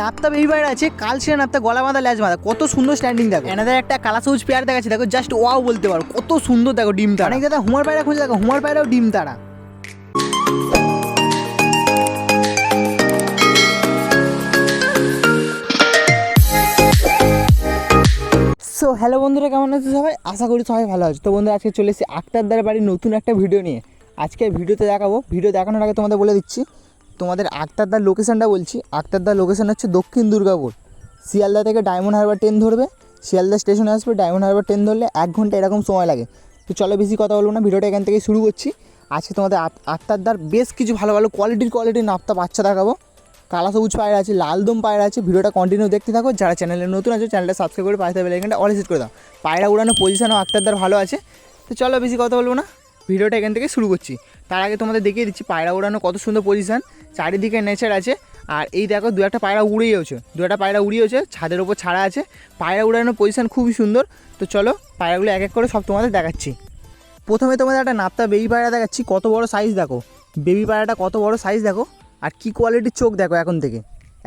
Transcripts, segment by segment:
নাপ্তা baby পায়রা আছে কালচিরা নাপ্তা গলা বাঁধা ল্যাজ বাঁধা। কত সুন্দর স্ট্যান্ডিং দেখো। এনাদের একটা কালা সবুজ পেয়ার দেখাচ্ছে দেখো জাস্ট ওয়াও বলতে পারো। কত সুন্দর দেখো ডিম তারা। অনেক দাদা হুমার পায়রা খুঁজে দেখো হুমার পায়রাও ডিম তারা। সো হ্যালো বন্ধুরা কেমন আছে সবাই? আশা করি সবাই ভালো আছে। তো বন্ধুরা আজকে চলে এসেছি আক্তারদার বাড়ির নতুন একটা ভিডিও নিয়ে। আজকে ভিডিওতে দেখাবো। ভিডিও দেখানোর আগে তোমাদের বলে দিচ্ছি তোমাদের আক্তারদার লোকেশানটা বলছি। আক্তারদার লোকেশান হচ্ছে দক্ষিণ দুর্গাপুর। শিয়ালদা থেকে ডায়মন্ড হারবার ট্রেন ধরবে। শিয়ালদা স্টেশনে আসবে ডায়মন্ড হারবার ট্রেন ধরলে এক ঘণ্টা এরকম সময় লাগে। তো চলো বেশি কথা বলব না, ভিডিওটা এখান থেকে শুরু করছি। আজকে তোমাদের আক- আক্তারদার বেশ কিছু ভালো ভালো কোয়ালিটির কোয়ালিটির নাপ্তা বাচ্চা দেখাবো। কালা সবুজ পায়রা আছে, লাল দম পায়রা আছে, ভিডিওটা কন্টিনিউ দেখতে থাকো। যারা চ্যানেলে নতুন আছে চ্যানেলটা সাবস্ক্রাইব করে পাশে এখানটা অল করে দাও। পায়রা উড়ানো পজিশনও আক্তারদার ভালো আছে। তো চলো বেশি কথা বলব না। ভিডিওটা এখান থেকে শুরু করছি। তার আগে তোমাদের দেখিয়ে দিচ্ছি, পায়রা উড়ানো কত সুন্দর পজিশান চারিদিকে নেচার আছে। আর এই দেখো, দু একটা পায়রা উড়িয়েওছে দু একটা পায়রা উড়িয়েছে ছাদের ওপর ছাড়া আছে। পায়রা উড়ানোর পজিশান খুবই সুন্দর। তো চলো, পায়রাগুলো এক এক করে সব তোমাদের দেখাচ্ছি। প্রথমে তোমাদের একটা নাপ্তা বেবি পায়রা দেখাচ্ছি, কত বড় সাইজ দেখো। বেবি পায়রাটা কত বড় সাইজ দেখো। আর কি কোয়ালিটির চোখ দেখো এখন থেকে।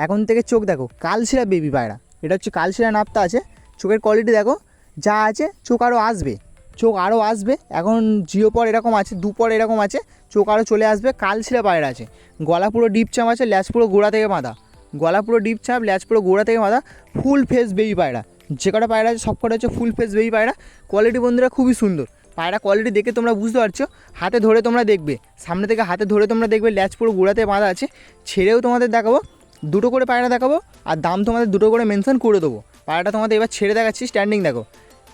এখন থেকে চোখ দেখো, কালশিরা বেবি পায়রা। এটা হচ্ছে কালশিরা নাপ্তা আছে। চোখের কোয়ালিটি দেখো। যা আছে, চোখ আরও আসবে। চোখ আরও আসবে। এখন জিও পর এরকম আছে, দু পর এরকম আছে, চোখ আরও চলে আসবে কালশিরা পায়রা আছে। গলা পুরো ডিপ চাপ আছে, ল্যাচ পুরো গোড়া থেকে বাঁধা। গলা পুরো ডিপ চাপ, ল্যাচ পুরো গোড়া থেকে বাঁধা ফুল ফেস বেবি পায়রা। যে কটা পায়রা আছে, সব কটা হচ্ছে ফুল ফেস বেবি পায়রা। কোয়ালিটি বন্ধুরা খুবই সুন্দর। পায়রা কোয়ালিটি দেখে তোমরা বুঝতে পারছ, হাতে ধরে তোমরা দেখবে। সামনে থেকে হাতে ধরে তোমরা দেখবে, ল্যাচ পুরো গোড়াতে বাঁধা আছে। ছেড়েও তোমাদের দেখাবো, দুটো করে পায়রা দেখাবো, আর দাম তোমাদের দুটো করে মেনশন করে দেবো। পায়রাটা তোমাদের এবার ছেড়ে দেখাচ্ছি স্ট্যান্ডিং দেখো।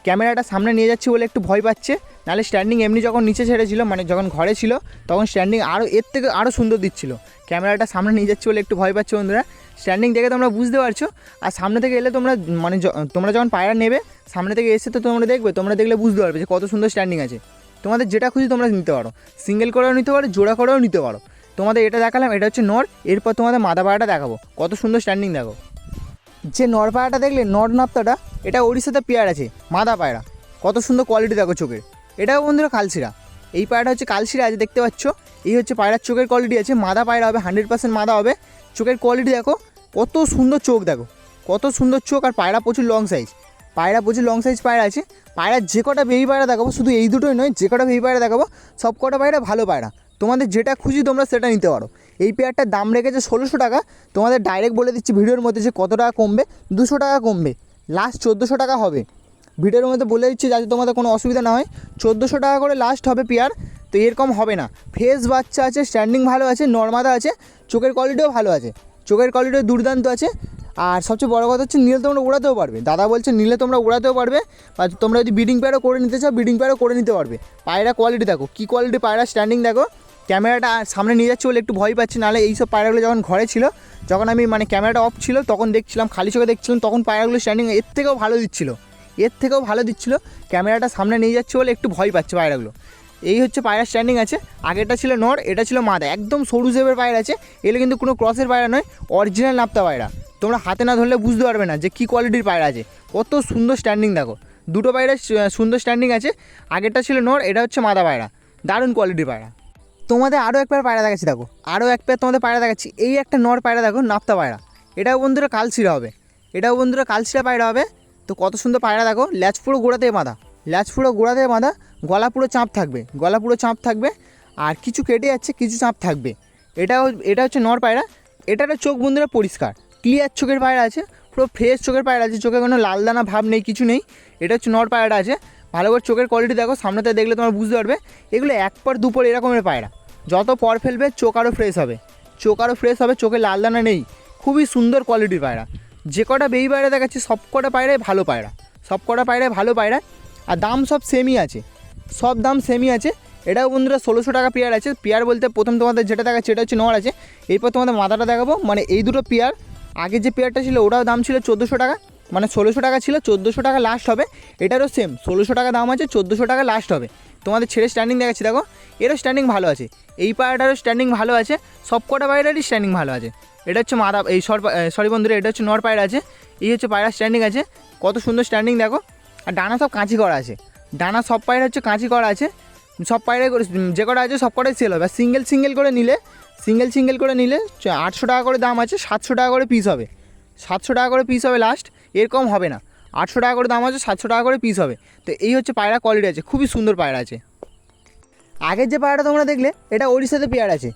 ক্যামেরাটা সামনে নিয়ে যাচ্ছি বলে একটু ভয় পাচ্ছে। নাহলে স্ট্যান্ডিং এমনি যখন নিচে ছেড়েছিল মানে যখন ঘরে ছিল, তখন স্ট্যান্ডিং আরও এর থেকে আরও সুন্দর দিচ্ছিল। ক্যামেরাটা সামনে নিয়ে যাচ্ছি বলে একটু ভয় পাচ্ছে বন্ধুরা। স্ট্যান্ডিং দেখে তোমরা বুঝতে পারছ। আর সামনে থেকে এলে তোমরা মানে তোমরা যখন পায়রা নেবে, সামনে থেকে এসে তো তোমরা দেখবে, তোমরা দেখলে বুঝতে পারবে যে কত সুন্দর স্ট্যান্ডিং আছে। তোমাদের যেটা খুশি তোমরা নিতে পারো। সিঙ্গেল করেও নিতে পারো, জোড়া করেও নিতে পারো। তোমাদের এটা দেখালাম, এটা হচ্ছে নর, এরপর তোমাদের মাদা পায়রাটা দেখাবো। কত সুন্দর স্ট্যান্ডিং দেখো। যে নর পায়রাটা দেখলে, নর নাপ্তাটা এটা ওড়িশাতে পেয়ার আছে, মাদা পায়রা। কত সুন্দর কোয়ালিটি দেখো চোখের এটাও বন্ধুরা কালশিরা এই পায়রাটা হচ্ছে কালশিরা আছে দেখতে পাচ্ছ, এই হচ্ছে পায়রার চোখের কোয়ালিটি আছে, মাদা পায়রা হবে হান্ড্রেড পার্সেন্ট মাদা হবে। চোখের কোয়ালিটি দেখো, কত সুন্দর চোখ দেখো, কত সুন্দর চোখ, আর পায়রা প্রচুর লং সাইজ পায়রা প্রচুর লং সাইজ পায়রা আছে। পায়রা যে কটা বেবি পায়রা দেখাবো, শুধু এই দুটোই নয়, যে কটা বেবি পায়রা দেখাবো সব কটা পায়রা ভালো পায়রা। তোমাদের যেটা খুশি তোমরা সেটা নিতে পারো। এই পেয়ারটার দাম রেখেছে ষোলোশো টাকা। তোমাদের ডাইরেক্ট বলে দিচ্ছি ভিডিওর মধ্যে যে কত টাকা কমবে, দুশো টাকা কমবে। লাস্ট চোদ্দোশো টাকা হবে। ভিডিওর মধ্যে বলে দিচ্ছি যাতে তোমাদের কোনো অসুবিধা না হয়। চোদ্দোশো টাকা করে লাস্ট হবে পেয়ার তো এরকম হবে না। ফেস বাচ্চা আছে স্ট্যান্ডিং ভালো আছে, নর্মাদা আছে, চোখের কোয়ালিটিও ভালো আছে। চোখের কোয়ালিটিও দুর্দান্ত আছে। আর সবচেয়ে বড় কথা হচ্ছে নীলে তোমরা উড়াতেও পারবে। দাদা বলছে নীলে তোমরা উড়াতেও পারবে। বা তোমরা যদি বিডিং প্যাডও করে নিতে চাও বিডিং প্যাডও করে নিতে পারবে। পায়রা কোয়ালিটি দেখো। কী কোয়ালিটি পায়রা স্ট্যান্ডিং দেখো? ক্যামেরাটা সামনে নিয়ে যাচ্ছি বলে একটু ভয় পাচ্ছি, নাহলে এইসব পায়রাগুলো যখন ঘরে ছিল, যখন আমি মানে ক্যামেরাটা অফ ছিল, তখন দেখছিলাম, খালি চোখে দেখছিলাম, তখন পায়রাগুলো স্ট্যান্ডিং এর থেকেও ভালো দিচ্ছিল, এর থেকেও ভালো দিচ্ছিল। ক্যামেরাটা সামনে নিয়ে যাচ্ছে বলে একটু ভয় পাচ্ছে পায়রাগুলো। এই হচ্ছে পায়রা স্ট্যান্ডিং আছে, আগেরটা ছিল নর, এটা ছিল মাদা, একদম সরু জেবের পায়রা আছে, এগুলো কিন্তু কোনো ক্রসের পায়রা নয় অরিজিনাল নাপ্তা পায়রা। তোমরা হাতে না ধরলে বুঝতে পারবে না যে কী কোয়ালিটির পায়রা আছে। কত সুন্দর স্ট্যান্ডিং দেখো, দুটো পায়রা সুন্দর স্ট্যান্ডিং আছে, আগেরটা ছিল নর, এটা হচ্ছে মাদা পায়রা, দারুণ কোয়ালিটির পায়রা। তোমাদের আরও এক পেয়ার দেখাচ্ছি, দেখো। আরও এক পেয়ার তোমাদের পায়রা দেখাচ্ছি। এই একটা নর পায়রা দেখো, নাপ্তা পায়রা। এটাও বন্ধুরা কালশিরা হবে। এটাও বন্ধুরা কালশিরা পায়রা হবে। তো কত সুন্দর পায়রা দেখো, ল্যাচ পুরো গোড়াতে বাঁধা। ল্যাচ পুরো গোড়াতে বাঁধা, গলা পুরো চাপ থাকবে, গলা পুরো চাপ থাকবে, আর কিছু কেটে যাচ্ছে, কিছু চাপ থাকবে। এটাও, এটা হচ্ছে নর পায়রা। এটারও চোখ বন্ধুরা পরিষ্কার ক্লিয়ার চোখের পায়রা আছে, পুরো ফ্রেশ চোখের পায়রা আছে, চোখে কোনো লাল দানা ভাব নেই, কিছু নেই। এটা হচ্ছে নর পায়রাটা আছে। ভালো করে চোখের কোয়ালিটি দেখো, সামনেতে দেখলে তোমরা বুঝতে পারবে। এগুলো এক পর দুপর এরকমের পায়রা। যত পর ফেলবে চোখ আরও ফ্রেশ হবে। চোখ আরও ফ্রেশ হবে, চোখে লাল দানা নেই। খুবই সুন্দর কোয়ালিটির পায়রা। যে কটা বেবি পায়রা দেখাচ্ছি, সব কটা পায়রাই ভালো পায়রা। সব কটা পায়রাই ভালো পায়রা। আর দাম সব সেমই আছে। সব দাম সেমই আছে। এটাও বন্ধুরা ষোলোশো টাকা পেয়ার আছে। পেয়ার বলতে প্রথম তোমাদের যেটা দেখাচ্ছে সেটা হচ্ছে নর আছে। এরপর তোমাদের মাথাটা দেখাবো। মানে এই দুটো পেয়ার আগে যে পেয়ারটা ছিল, ওটাও দাম ছিল চোদ্দোশো টাকা। মানে ষোলোশো টাকা ছিল, চোদ্দোশো টাকা লাস্ট হবে। এটারও সেম ষোলোশো টাকা দাম আছে, চোদ্দোশো টাকা লাস্ট হবে। তোমাদের ছেড়ে স্ট্যান্ডিং দেখাচ্ছি, দেখো। এরও স্ট্যান্ডিং ভালো আছে। এই পায়রাটারও স্ট্যান্ডিং ভালো আছে। সব কটা পায়রারই স্ট্যান্ডিং ভালো আছে। এটা হচ্ছে মাদা, এই সর সরি বন্ধুরা, এটা হচ্ছে নর পায়রা আছে। এই হচ্ছে পায়রা স্ট্যান্ডিং আছে। কত সুন্দর স্ট্যান্ডিং দেখো। আর ডানা সব কাঁচি করা আছে। ডানা সব পায়রা হচ্ছে কাঁচি করা আছে। সব পায়রাই যে কটা আছে সব কটাই সেল হবে। আর সিঙ্গেল সিঙ্গেল করে নিলে সিঙ্গেল সিঙ্গেল করে নিলে আটশো টাকা করে দাম আছে, সাতশো টাকা করে পিস হবে। সাতশো টাকা করে পিস হবে লাস্ট এরকম হবে না। আটশো টাকা করে দাম আছে, সাতশো টাকা করে পিস হবে। তো এই হচ্ছে পায়রা কোয়ালিটি আছে, খুবই সুন্দর পায়রা আছে। আগের যে পায়রাটা তোমরা দেখলে, এটা ওড়িশাতে পেয়ার আছে।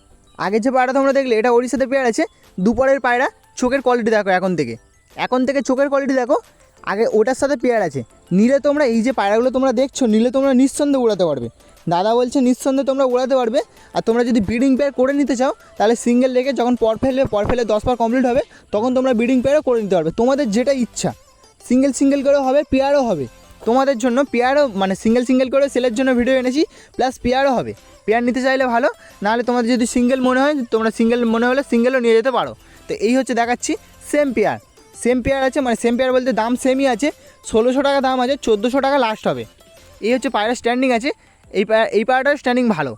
আগের যে পায়রা তোমরা দেখলে, এটা ওড়িশাতে পেয়ার আছে। দুপুরের পায়রা, চোখের কোয়ালিটি দেখো এখন থেকে। এখন থেকে চোখের কোয়ালিটি দেখো, আগে ওটার সাথে পেয়ার আছে। নিলে তোমরা এই যে পায়রাগুলো তোমরা দেখছ, নিলে তোমরা নিঃসন্দেহে উড়াতে পারবে। দাদা বলছে, নিঃসন্দেহে তোমরা উড়াতে পারবে। আর তোমরা যদি ব্রিডিং পেয়ার করে নিতে চাও, তাহলে সিঙ্গেল রেখে যখন পর ফেলে পর ফেলে দশ বার কমপ্লিট হবে, তখন তোমরা ব্রিডিং পেয়ারও করে নিতে পারবে। তোমাদের যেটা ইচ্ছা। সিঙ্গেল সিঙ্গেল করেও হবে, পেয়ারও হবে। তোমাদের জন্য পেয়ারও মানে সিঙ্গেল সিঙ্গেল করে সেলের জন্য ভিডিও এনেছি প্লাস পেয়ারও হবে। পেয়ার নিতে চাইলে ভালো, নাহলে তোমাদের যদি সিঙ্গেল মনে হয়, তোমরা সিঙ্গেল মনে হলে সিঙ্গেলও নিয়ে যেতে পারো। তো এই হচ্ছে দেখাচ্ছি সেম পেয়ার। সেম পেয়ার আছে মানে সেম পেয়ার বলতে দাম সেমই আছে, ষোলোশো টাকা দাম আছে, চোদ্দোশো টাকা লাস্ট হবে। এই হচ্ছে পায়রা স্ট্যান্ডিং আছে, এই পায়রা এই পায়রাটার স্ট্যান্ডিং ভালো।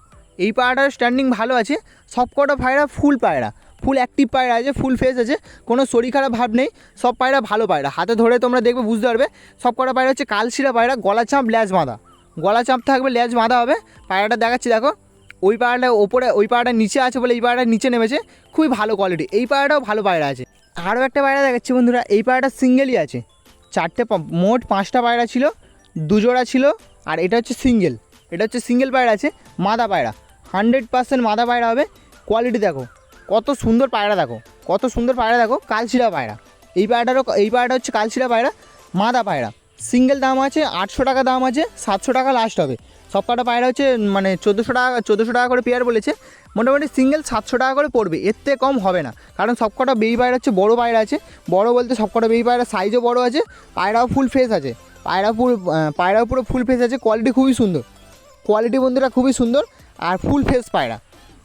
এই পায়রাটার স্ট্যান্ডিং ভালো আছে সব কটা পায়রা ফুল পায়রা। ফুল অ্যাক্টিভ পায়রা আছে ফুল ফেস আছে, কোনো শরীর খারাপ ভাব নেই, সব পায়রা ভালো পায়রা। হাতে ধরে তোমরা দেখবে বুঝতে পারবে, সব কটা পায়রা হচ্ছে কালশিরা পায়রা, গলা চাঁপ, ল্যাজ বাঁধা। গলা চাঁপ থাকবে, ল্যাজ বাঁধা হবে, পায়রাটা দেখাচ্ছি, দেখো। ওই পায়রাটা ওপরে, ওই পায়রাটা নিচে আছে বলে এই পায়রাটা নিচে নেমেছে, খুবই ভালো কোয়ালিটি এই পায়রাটাও ভালো পায়রা আছে। আরও একটা পায়রা দেখাচ্ছি বন্ধুরা, এই পায়রাটা সিঙ্গেলই আছে। চারটে মোট পাঁচটা পায়রা ছিল, দুজোড়া ছিল, আর এটা হচ্ছে সিঙ্গেল এটা হচ্ছে সিঙ্গেল পায়রা আছে, মাদা পায়রা। হান্ড্রেড পার্সেন্ট মাদা পায়রা হবে কোয়ালিটি দেখো। কত সুন্দর পায়রা দেখো, কত সুন্দর পায়রা দেখো, কালশিরা পায়রা। এই পায়রাটারও এই পায়রাটা হচ্ছে কালশিরা পায়রা, মাদা পায়রা। সিঙ্গেল দাম আছে, আটশো টাকা দাম আছে, সাতশো টাকা লাস্ট হবে। সব কটা পায়রা হচ্ছে মানে চোদ্দোশো টাকা চোদ্দোশো টাকা করে পেয়ার বলেছে। মোটামুটি সিঙ্গেল সাতশো টাকা করে পড়বে, এর থেকে কম হবে না। কারণ সব কটা বেবি পায়রা হচ্ছে বড়ো পায়রা আছে। বড় বলতে সব কটা বেবি পায়রা সাইজও বড় আছে, পায়রাও ফুল ফেস আছে। পায়রা পুরো পায়রাও পুরো ফুল ফেস আছে কোয়ালিটি খুবই সুন্দর। কোয়ালিটি বন্ধুরা খুবই সুন্দর, আর ফুল ফেস পায়রা।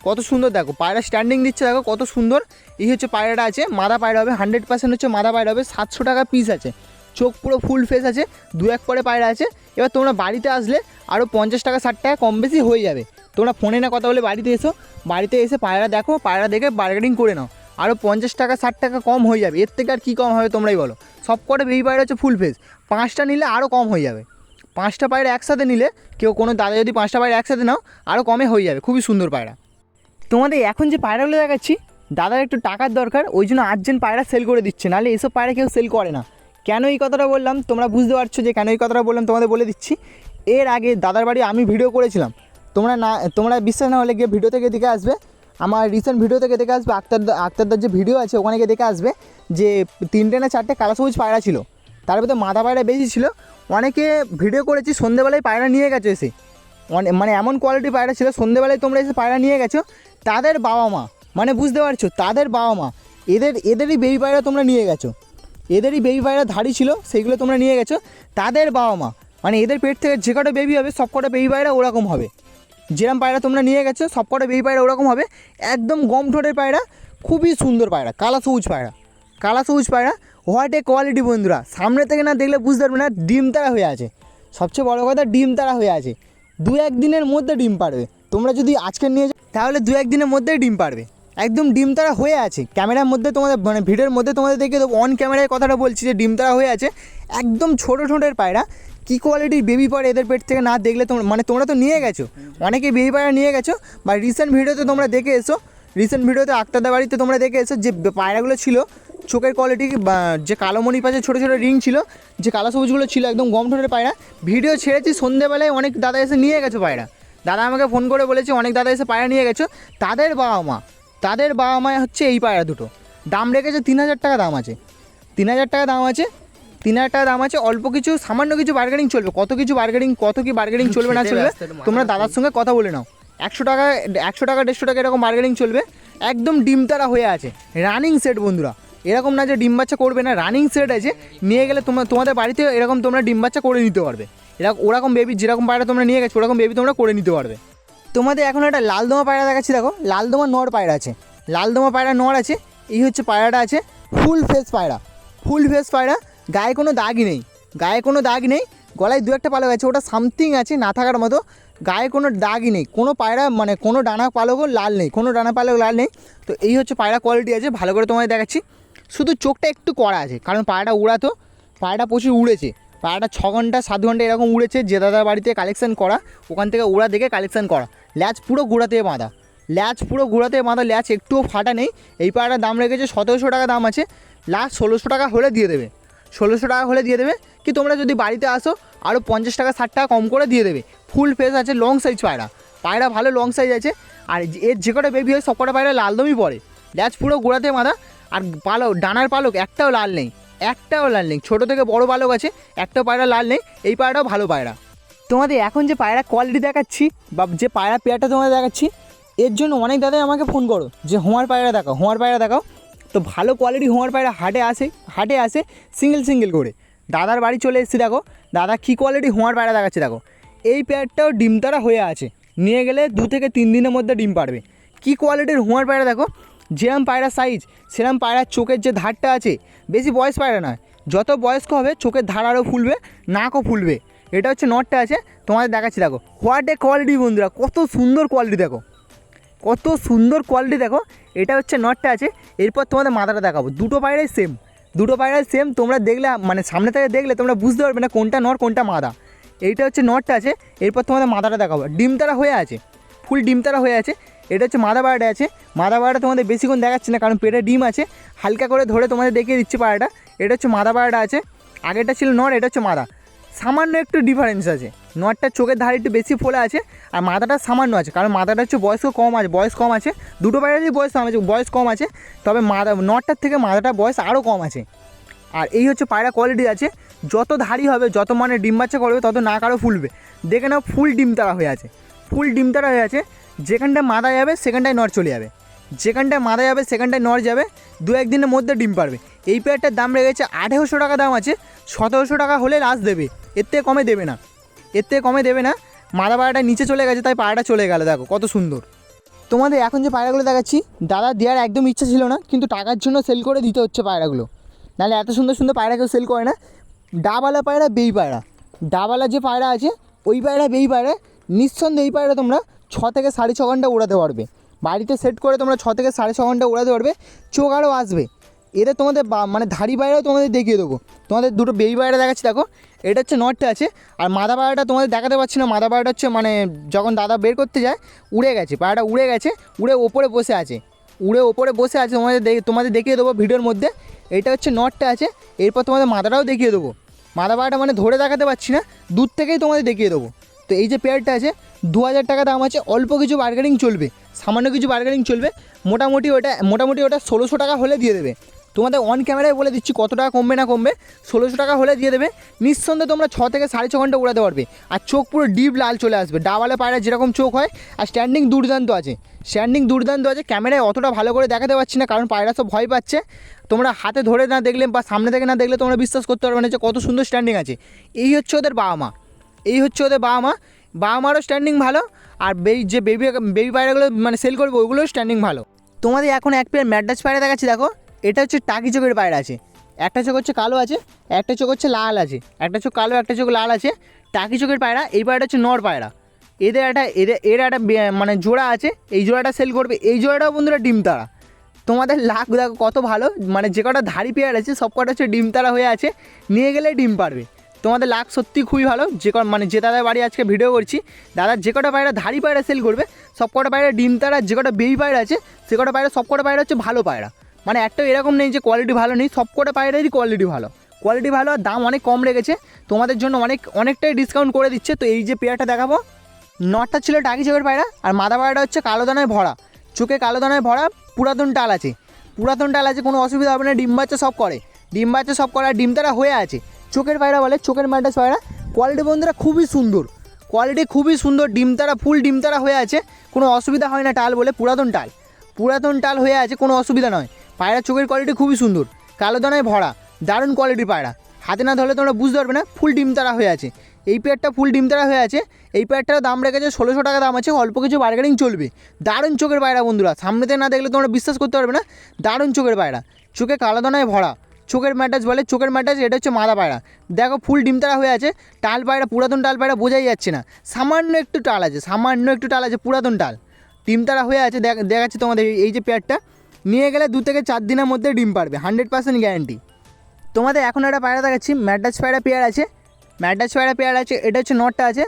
কত সুন্দর দেখো, পায়রা স্ট্যান্ডিং দিচ্ছে দেখো কত সুন্দর। এই হচ্ছে পায়রাটা আছে, মাদা পায়রা হবে হান্ড্রেড পার্সেন্ট হচ্ছে মাদা পায়রা হবে, সাতশো টাকা পিস আছে। চোখ পুরো ফুল ফেস আছে, দু এক পরে পায়রা আছে। এবার তোমরা বাড়িতে আসলে আরও পঞ্চাশ টাকা, ষাট টাকা কম বেশি হয়ে যাবে। তোমরা ফোনে না কথা বলে বাড়িতে এসো। বাড়িতে এসে পায়রা দেখো, পায়রা দেখে বার্গেনিং করে নাও। আরও পঞ্চাশ টাকা, ষাট টাকা কম হয়ে যাবে। এর থেকে আর কী কম হবে তোমরাই বলো। সব কটা বেবি পায়রা হচ্ছে ফুল ফেস পাঁচটা নিলে আরও কম হয়ে যাবে। পাঁচটা পায়রা একসাথে নিলে কেউ কোনো, দাদা যদি পাঁচটা পায়রা একসাথে নাও আরও কমে হয়ে যাবে। খুবই সুন্দর পায়রা। তোমাদের এখন যে পায়রাগুলো দেখাচ্ছি, দাদার একটু টাকার দরকার, ওই জন্য আর্জেন্ট পায়রা সেল করে দিচ্ছে। নাহলে এইসব পায়রা কেউ সেল করে না। কেন এই কথাটা বললাম? তোমরা বুঝতে পারছ যে কেন এই কথাটা বললাম, তোমাদের বলে দিচ্ছি। এর আগে দাদার বাড়ি আমি ভিডিও করেছিলাম। তোমরা না, তোমরা বিশ্বাস না হলে গিয়ে ভিডিও থেকে দেখে আসবে। আমার রিসেন্ট ভিডিও থেকে দেখে আসবে, আক্তার আক্তারদার যে ভিডিও আছে, ওখানে গিয়ে দেখে আসবে যে তিনটে না চারটে কালো সবুজ পায়রা ছিল। তার ভিতরে মাথা পায়রা বেশি ছিল। অনেকে ভিডিও করেছি, সন্ধেবেলায় পায়রা নিয়ে গেছে এসে। মানে এমন কোয়ালিটি পায়রা ছিল, সন্ধেবেলায় তোমরা এসে পায়রা নিয়ে গেছো, তাদের বাবা মা মানে বুঝতে পারছ, তাদের বাবা মা, এদের, এদেরই বেবি পায়রা তোমরা নিয়ে গেছো। এদেরই বেবি পায়রা ধাড়ি ছিল সেইগুলো তোমরা নিয়ে গেছো, তাদের বাবা মা মানে এদের পেট থেকে যে কটা বেবি হবে, সব কটা বেবি পায়রা ওরকম হবে। যেরকম পায়রা তোমরা নিয়ে গেছো, সব কটা বেবি পায়রা ওরকম হবে। একদম গম ঠোঁটের পায়রা, খুবই সুন্দর পায়রা, কালা সবুজ পায়রা, কালা সবুজ পায়রা। হোয়াট এ কোয়ালিটি বন্ধুরা, সামনে থেকে না দেখলে বুঝতে পারবে না, ডিম তারা হয়ে আছে। সবচেয়ে বড় কথা, ডিম তারা হয়ে আছে। দু এক দিনের মধ্যে ডিম পারবে। তোমরা যদি আজকে নিয়ে যাও, তাহলে দু এক দিনের মধ্যেই ডিম পারবে। একদম ডিম তারা হয়ে আছে। ক্যামেরার মধ্যে তোমাদের মানে ভিডিওর মধ্যে তোমাদের দেখে অন ক্যামেরায় কথাটা বলছি যে ডিম তারা হয়ে আছে। একদম ছোটো ঠোঁটের পায়রা। কী কোয়ালিটির বেবি পড়ে এদের পেট থেকে না দেখলে তোমরা মানে তোমরা তো নিয়ে গেছো। অনেকে বেবি পায়রা নিয়ে গেছো। বা রিসেন্ট ভিডিওতে তোমরা দেখে এসো। রিসেন্ট ভিডিওতে আক্তারদা বাড়িতে তোমরা দেখে এসো যে পায়রাগুলো ছিল। চোখের কোয়ালিটি যে কালো মণি পাশে ছোটো ছোটো রিং ছিল যে কালো সবুজগুলো ছিল একদম গম ঠোঁটের পায়রা। ভিডিও ছেড়েছি সন্ধেবেলায় অনেক দাদা এসে নিয়ে গেছো পায়রা। দাদা আমাকে ফোন করে বলেছে অনেক দাদা এসে পায়রা নিয়ে গেছো। তাদের বাবা মা তাদের বাবা মা হচ্ছে এই পায়রা দুটো। দাম রেখেছে তিন হাজার টাকা দাম আছে। তিন হাজার টাকা দাম আছে তিন হাজার টাকা দাম আছে অল্প কিছু সামান্য কিছু বার্গেনিং চলবে। কত কিছু বার্গেনিং কত কি বার্গেনিং চলবে না চলবে তোমরা দাদার সঙ্গে কথা বলে নাও। একশো টাকা একশো টাকা দেড়শো টাকা এরকম বার্গেনিং চলবে। একদম ডিম তারা হয়ে আছে। রানিং সেট বন্ধুরা। এরকম না যে ডিম বাচ্চা করবে না রানিং সেট আছে। নিয়ে গেলে তোমার, তোমাদের বাড়িতে এরকম তোমরা ডিম বাচ্চা করে নিতে পারবে। এরকম ওরকম বেবি যেরকম পায়রা তোমরা নিয়ে গেছো, ওরকম বেবি তোমরা করে নিতে পারবে। তোমাদের এখন একটা লালদোমা পায়রা দেখাচ্ছি, দেখো। লালদোমা নর পায়রা আছে। লালদমা পায়রা নর আছে, এই হচ্ছে পায়রাটা আছে ফুল ফেস পায়রা। ফুল ফেস পায়রা, গায়ে কোনো দাগই নেই। গায়ে কোনো দাগ নেই, গলায় দু একটা পালক আছে, ওটা সামথিং আছে, না থাকার মতো। গায়ে কোনো দাগই নেই, কোনো পায়রা মানে কোনো ডানা পালকও লাল নেই, কোনো ডানা পালক লাল নেই। তো এই হচ্ছে পায়রা কোয়ালিটি আছে, ভালো করে তোমাদের দেখাচ্ছি। শুধু চোখটা একটু করা আছে, কারণ পায়রাটা উড়াতো, পায়রাটা প্রচুর উড়েছে। পায়রাটা ছ ঘণ্টা, সাত ঘণ্টা এরকম উড়েছে যে দাদার বাড়িতে কালেকশান করা, ওখান থেকে উড়া দেখে কালেকশান করা। ল্যাচ পুরো গোড়া বাঁধা। ল্যাচ পুরো ঘোরাতে বাঁধা, ল্যাচ একটুও ফাটা নেই। এই পায়রাটার দাম রেখেছে সতেরোশো টাকা দাম আছে। লাস্ট ষোলোশো টাকা হলে দিয়ে দেবে। ষোলোশো টাকা হলে দিয়ে দেবে কি তোমরা যদি বাড়িতে আসো আরও পঞ্চাশ টাকা, ষাট টাকা কম করে দিয়ে দেবে। ফুল ফেস আছে লং সাইজ পায়রা। পায়রা ভালো লং সাইজ আছে। আর এর যে কটা বেবি হয়, সব কটা পায়রা লাল দমই পড়ে। ল্যাচ পুরো গোড়াতে বাঁধা। আর পালক, ডানার পালক একটাও লাল নেই, একটাও লাল নেই। ছোটো থেকে বড় পালক আছে একটাও পায়রা লাল নেই, এই পায়রাটাও ভালো পায়রা। তোমাদের এখন যে পায়রা কোয়ালিটি দেখাচ্ছি, বা যে পায়রা পেয়ারটা তোমাদের দেখাচ্ছি, এর জন্য অনেক দাদাই আমাকে ফোন করো, যে হোমার পায়রা দেখাও হোমার পায়রা দেখাও। তো ভালো কোয়ালিটি হোমার পায়রা হাটে আসে হাটে আসে সিঙ্গেল সিঙ্গেল করে। দাদার বাড়ি চলে এসেছি, দেখো। দাদা কী কোয়ালিটি হোমার পায়রা দেখাচ্ছে, দেখো। এই পেয়ারটাও ডিম তারা হয়ে আছে, নিয়ে গেলে দু থেকে তিন দিনের মধ্যে ডিম পারবে কী কোয়ালিটির হোমার পায়রা, দেখো। যেরম পায়রা সাইজ সেরম পায়রার চোখের যে ধারটা আছে, বেশি বয়স পায়রা নয়। যত বয়স্ক হবে, চোখের ধার আরও ফুলবে, নাকও ফুলবে। এটা হচ্ছে নটটা আছে, তোমাদের দেখাচ্ছি, দেখো। হোয়াট এ কোয়ালিটি বন্ধুরা, কত সুন্দর কোয়ালিটি দেখো। কত সুন্দর কোয়ালিটি দেখো। এটা হচ্ছে নটটা আছে, এরপর তোমাদের মাথাটা দেখাবো। দুটো পায়রাই সেম দুটো পায়রাই সেম তোমরা দেখলে মানে সামনে থেকে দেখলে তোমরা বুঝতে পারবে না কোনটা নর কোনটা মাদা। এইটা হচ্ছে নটটা আছে, এরপর তোমাদের মাথাটা দেখাবো। ডিম তারা হয়ে আছে ফুল ডিম তারা হয়ে আছে এটা হচ্ছে মাদা পায়রাটা আছে। মাদা পায়রাটা তোমাদের বেশিক্ষণ দেখাচ্ছে না, কারণ পেটে ডিম আছে। হালকা করে ধরে তোমাদের দেখিয়ে দিচ্ছি পায়রাটা এটা হচ্ছে মাদা পায়রাটা আছে। আগেরটা ছিল নর এটা হচ্ছে মাদা। সামান্য একটু ডিফারেন্স আছে। নটটার চোখের ধারে একটু বেশি ফোলা আছে, আর মাথাটা সামান্য আছে, কারণ মাথাটা হচ্ছে বয়স কম আছে, বয়স কম আছে। দুটো পায়রারই বয়স কম আছে, বয়স কম আছে। তবে মাথা নটটার থেকে মাথাটা বয়স আরও কম আছে। আর এই হচ্ছে পায়রা কোয়ালিটি আছে। যত ধারি হবে, যত মানে ডিম বাচ্চা করবে, তত নাক আরও ফুলবে। দেখে নাও, ফুল ডিম তারা হয়ে আছে। ফুল ডিম তারা হয়ে আছে। যেখানটায় মাদা যাবে, সেখানটায় নর চলে যাবে। যেখানটায় মাদা যাবে, সেখানটায় নর যাবে, দু একদিনের মধ্যে ডিম পারবে। এই পেয়ারটার দাম রেখেছে আঠেরোশো টাকা দাম আছে, সতেরোশো টাকা হলে লাস্ট দেবে। এর থেকে কমে দেবে না। এর থেকে কমে দেবে না। মাদা পায়রাটা নিচে চলে গেছে, তাই পায়রাটা চলে গেল, দেখো, কত সুন্দর। তোমাদের এখন যে পায়রাগুলো দেখাচ্ছি, দাদা দেওয়ার একদম ইচ্ছা ছিল না, কিন্তু টাকার জন্য সেল করে দিতে হচ্ছে পায়রাগুলো নাহলে এত সুন্দর সুন্দর পায়রা কেউ সেল করে না। ডাবালা পায়রা, বেই পায়রা। ডাবালা যে পায়রা আছে, ওই পায়রা, বেই পায়রা। নিঃসন্দেহে এই পায়রা তোমরা ছ থেকে সাড়ে ছ ঘণ্টা উড়াতে পারবে। বাড়িতে সেট করে তোমরা ছ থেকে সাড়ে ছ ঘণ্টা উড়াতে পারবে, চোখ আরও আসবে। এদের তোমাদের বা- মানে ধাড়ি বাইরেও তোমাদের দেখিয়ে দেবো। তোমাদের দুটো বেবি বাইরে দেখাচ্ছি, দেখো। এটা হচ্ছে নটটা আছে, আর মাদা পায়রাটা তোমাদের দেখাতে পারছি না। মাদা পায়রাটা হচ্ছে মানে যখন দাদা বের করতে যায়, উড়ে গেছে পায়রাটা উড়ে গেছে, উড়ে ওপরে বসে আছে। উড়ে ওপরে বসে আছে, তোমাদের তোমাদের দেখিয়ে দেবো ভিডিওর মধ্যে। এটা হচ্ছে নটটা আছে, এরপর তোমাদের মাদাটাও দেখিয়ে দেবো। মাদা পায়রাটা মানে ধরে দেখাতে পারছি না, দূর থেকেই তোমাদের দেখিয়ে দেবো। তো এই যে পেয়ারটা আছে দু হাজার টাকা দাম আছে, অল্প কিছু বার্গেনিং চলবে, সামান্য কিছু বার্গেনিং চলবে, মোটামুটি ওটা মোটামুটি ওটা ষোলোশো টাকা হলে দিয়ে দেবে। তোমাদের অন ক্যামেরায় বলে দিচ্ছি কত টাকা কমবে না কমবে, ষোলোশো টাকা হলে দিয়ে দেবে, নিঃসন্দেহে তোমরা ছ থেকে সাড়ে ছ ঘণ্টা উড়াতে পারবে, আর চোখ পুরো ডিপ লাল চলে আসবে, ডাবালে পায়রা যেরকম চোখ হয়, আর স্ট্যান্ডিং দুর্দান্ত আছে স্ট্যান্ডিং দুর্দান্ত আছে ক্যামেরায় অতটা ভালো করে দেখাতে পারছি না, কারণ পায়রা সব ভয় পাচ্ছে, তোমরা হাতে ধরে না দেখলে বা সামনে থেকে না দেখলে তোমরা বিশ্বাস করতে পারবে না যে কত সুন্দর স্ট্যান্ডিং আছে, এই হচ্ছে ওদের বাবা মা এই হচ্ছে ওদের বাবা মা। বাবা মারও স্ট্যান্ডিং ভালো, আর বেই যে বেবি বেবি পায়রাগুলো মানে সেল করবে, ওগুলোও স্ট্যান্ডিং ভালো। তোমাদের এখন এক পেয়ার ম্যাডাস পায়রা দেখাচ্ছি, দেখো। এটা হচ্ছে টাকি চোখের পায়রা আছে। একটা চোখ হচ্ছে কালো আছে, একটা চোখ হচ্ছে লাল আছে। একটা চোখ কালো, একটা চোখ লাল আছে। টাকি চোখের পায়রা, এই পায়রাটা হচ্ছে নর পায়রা। এদের একটা এদের এর একটা মানে জোড়া আছে, এই জোড়াটা সেল করবে। এই জোড়াটাও বন্ধুরা ডিম তারা। তোমাদের লাখ, দেখো কত ভালো মানে যে কটা ধাড়ি পেয়ার আছে সব কটা হচ্ছে ডিম তারা হয়ে আছে। নিয়ে গেলে ডিম পারবে। তোমাদের লাখ সত্যি খুবই ভালো। যে মানে যে দাদার বাড়ি আজকে ভিডিও করছি, দাদার যে কটা পায়রা ধাড়ি পায়রা সেল করবে, সব কটা পায়রা ডিম তারা যে কটা বেবি পায়রা আছে, সে কটা পায়রা, সব কটা পায়রা হচ্ছে ভালো পায়রা। মানে একটা এরকম নেই যে কোয়ালিটি ভালো নেই, সব কটা পায়রারই কোয়ালিটি ভালো। কোয়ালিটি ভালো আর দাম অনেক কম রেখেছে, তোমাদের জন্য অনেক, অনেকটাই ডিসকাউন্ট করে দিচ্ছে। তো এই যে পেয়ারটা দেখাবো, নটটা ছিল টাকি চোখের পায়রা, আর মাদা পায়রাটা হচ্ছে কালো দানায় ভরা। চোখে কালো দানায় ভরা, পুরাতন টাল আছে। পুরাতন টাল আছে, কোনো অসুবিধা হবে না, ডিম বাচ্চা সব করে। ডিম বাচ্চা সব করে ডিম তারা হয়ে আছে। চোখের পায়রা বলে, চোখের ম্যাটাস পায়রা কোয়ালিটি বন্ধুরা খুবই সুন্দর। কোয়ালিটি খুবই সুন্দর, ডিম তারা ফুল ডিম তারা হয়ে আছে। কোনো অসুবিধা হয় না টাল বলে, পুরাতন টাল। পুরাতন টাল হয়ে আছে, কোনো অসুবিধা নয়। পায়রা চোখের কোয়ালিটি খুবই সুন্দর। কালো দানায় ভরা, দারুণ কোয়ালিটির পায়রা। হাতে না ধরলে তোমরা বুঝতে পারবে না ফুল ডিম তারা হয়ে আছে। এই পেয়ারটা ফুল ডিম তারা হয়ে আছে। এই পেয়ারটার দাম রেখেছে ষোলোশো টাকা, দাম আছে, অল্প কিছু বার্গেনিং চলবে। দারুণ চোখের পায়রা বন্ধুরা, সামনেতে না দেখলে তোমরা বিশ্বাস করতে পারবে না, দারুণ চোখের পায়রা। চোখে কালো দানায় ভরা চোখের ম্যাটাজ বলে, চোখের ম্যাটাজ এটা হচ্ছে মাদা পায়রা। দেখো ফুল ডিমতারা হয়ে আছে, টাল পায়রা, পুরাতন টাল পায়রা বোঝাই যাচ্ছে না। সামান্য একটু টাল আছে, সামান্য একটু টাল আছে, পুরাতন টাল। ডিমতারা হয়ে আছে, দেখ- দেখাচ্ছি তোমাদের এই- যে পেয়ারটা। নিয়ে গেলে দু থেকে চার দিনের মধ্যে ডিম পারবে হান্ড্রেড পার্সেন্ট গ্যারান্টি তোমাদের এখন একটা পায়রা দেখাচ্ছি ম্যাডাস পায়রা পেয়ার আছে। ম্যাডাস পায়রা পেয়ার আছে, এটা হচ্ছে নটটা আছে।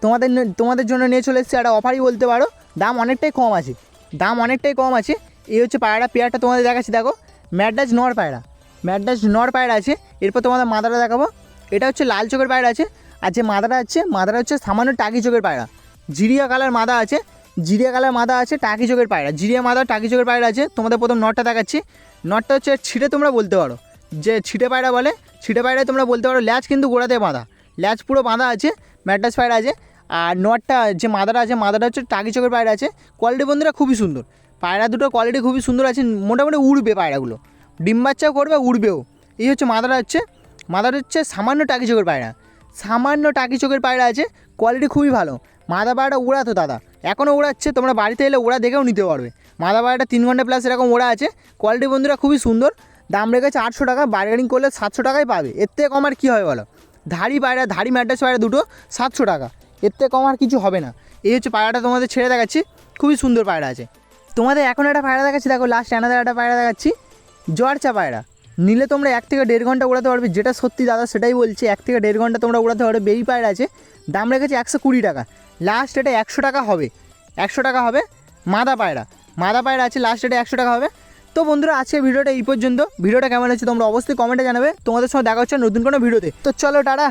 তোমাদের তোমাদের জন্য নিয়ে চলে এসেছি, একটা অফারই বলতে পারো। দাম অনেকটাই কম আছে, দাম অনেকটাই কম আছে। এই হচ্ছে পায়রা পেয়ারটা তোমাদের দেখাচ্ছি, দেখো। ম্যাডাজ নর পায়রা। ম্যাডাজ নর পায়রা আছে। এরপর তোমাদের মাদারা দেখাবো। এটা হচ্ছে লাল চোখের পায়রা আছে। আর যে মাদারা আছে মাদারা হচ্ছে সামান্য টাকি চোখের পায়রা। জিরিয়া কালার মাদা আছে। জিরিয়া কালার মাদা আছে, টাকি চোখের পায়রা। জিরিয়া মাদা, টাকি চোখের পায়রা আছে। তোমাদের প্রথম নটটা দেখাচ্ছি। নটটা হচ্ছে ছিটে তোমরা বলতে পারো। যে ছিটে পায়রা বলে ছিটে পায়রায় তোমরা বলতে পারো ল্যাচ কিন্তু গোড়াতে বাঁধা। ল্যাচ পুরো বাঁধা আছে ম্যাড্রাস পায়রা আছে। আর নটটা, যে মাদাটা আছে, মাদাটা হচ্ছে টাকি চোখের পায়রা আছে। কোয়ালিটি বন্ধুরা খুবই সুন্দর। পায়রা দুটো কোয়ালিটি খুবই সুন্দর আছে। মোটামুটি উড়বে পায়রাগুলো। ডিম বাচ্চাও করবে, উড়বেও। এই হচ্ছে মাদার হচ্ছে মাদার হচ্ছে সামান্য টাকি চোখের পায়রা। সামান্য টাকি চোখের পায়রা আছে কোয়ালিটি খুবই ভালো। মাদা পায়রাটা উড়াতো দাদা। এখনও উড়াচ্ছে, তোমরা বাড়িতে এলে ওরা দেখেও নিতে পারবে। মাদা পায়রাটা তিন ঘণ্টা প্লাস এরকম ওড়া আছে। কোয়ালিটি বন্ধুরা খুবই সুন্দর। দাম রেখেছে আটশো টাকা বার্গেনিং করলে সাতশো টাকাই পাবে। এর থেকে কম আর কী হবে বলো? ধাড়ি পায়রা, ধাড়ি ম্যাড্রাস পায়রা দুটো, সাতশো টাকা। এর থেকে কম আর কিছু হবে না। এই হচ্ছে পায়রাটা তোমাদের ছেড়ে দেখাচ্ছি। খুবই সুন্দর পায়রা আছে। তোমাদের এখন একটা পায়রা দেখাচ্ছি, দেখো লাস্ট অ্যানাদার একটা পায়রা দেখাচ্ছি। জর্চা পায়রা নিলে তোমরা এক থেকে দেড় ঘণ্টা উড়াতে পারবে, যেটা সত্যি দাদা সেটাই বলছি, এক থেকে দেড় ঘণ্টা তোমরা উড়াতে পারবে, বেবি পায়রা আছে। দাম রেখেছে একশো কুড়ি টাকা। লাস্ট এটা একশো টাকা হবে। একশো টাকা হবে মাদা পায়রা। মাদা পায়রা আছে লাস্ট এটা একশো টাকা হবে। তো বন্ধুরা, আজকে ভিডিওটা এই পর্যন্ত। ভিডিওটা কেমন হচ্ছে তোমরা অবশ্যই কমেন্টে জানাবে। তোমাদের সঙ্গে দেখা হচ্ছে নতুন কোনো ভিডিওতে। তো চলো, টাটা।